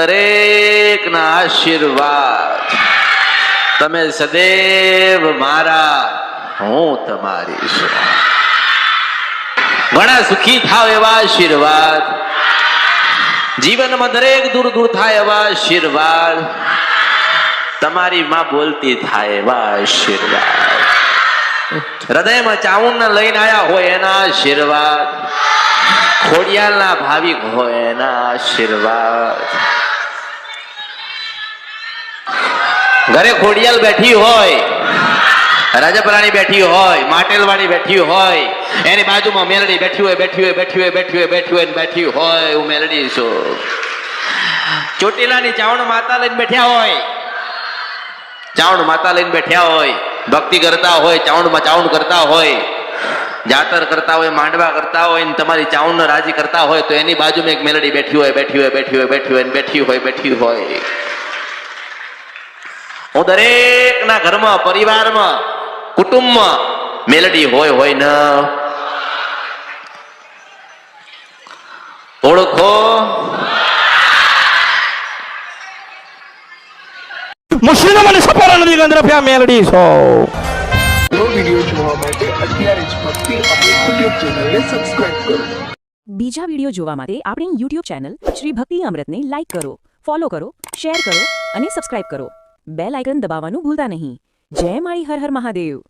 દરેકના આશીર્વાદ. તમે સદૈવ મારા, હું તમારી ઘણા સુખી થાવ એવા આશીર્વાદ. જીવનમાં દરેક દૂર દૂર થાય એવા આશીર્વાદ. તમારી માં બોલતી થાય એવા આશીર્વાદ. હૃદયમાં ચાઉન લઈને આયા હોય એના આશીર્વાદ. ખોડિયાલના ભાવિક હોય એના આશીર્વાદ. ઘરે ખોડિયાલ બેઠી હોય રાજાપરાણી બેઠી હોય માટેલવાળી બેઠી હોય એની બાજુમાં મેલડી બેઠી હોય બેઠી હોય બેઠી હોય બેઠી હોય બેઠી હોય બેઠી હોય હું મેલડી છું ચોટીલાની ચાવણ માતા લઈને બેઠ્યા હોય ચાવણ માતા લઈને બેઠ્યા હોય ભક્તિ કરતા હોય ચાવણમાં ચાવણ કરતા હોય જાતર કરતા હોય માંડવા કરતા હોય ને તમારી ચાવણ રાજી કરતા હોય તો એની બાજુમાં એક મેલડી બેઠી હોય બેઠી હોય બેઠી હોય બેઠી હોય બેઠી હોય બેઠી હોય હું દરેકના ઘરમાં પરિવારમાં કુટુંબમાં મેલડી હોય હોય ન. ઓળખો. મુસ્લિમ અને સપોરા નદી ગંદ્રફ્યા મેલડી છો. નવો જોવા માટે અત્યારે જ ભક્તિ યુટ્યુબ ચેનલને સબસ્ક્રાઇબ કરો. બીજા વીડિયો જોવા માટે આપણી યુટ્યુબ ચેનલ શ્રી ભક્તિ અમૃતને લાઈક કરો ફોલો કરો શેર કરો અને સબસ્ક્રાઇબ કરો. બેલ આઇકન દબાવવાનું ભૂલતા નહીં. જય માળી હર હર મહાદેવ.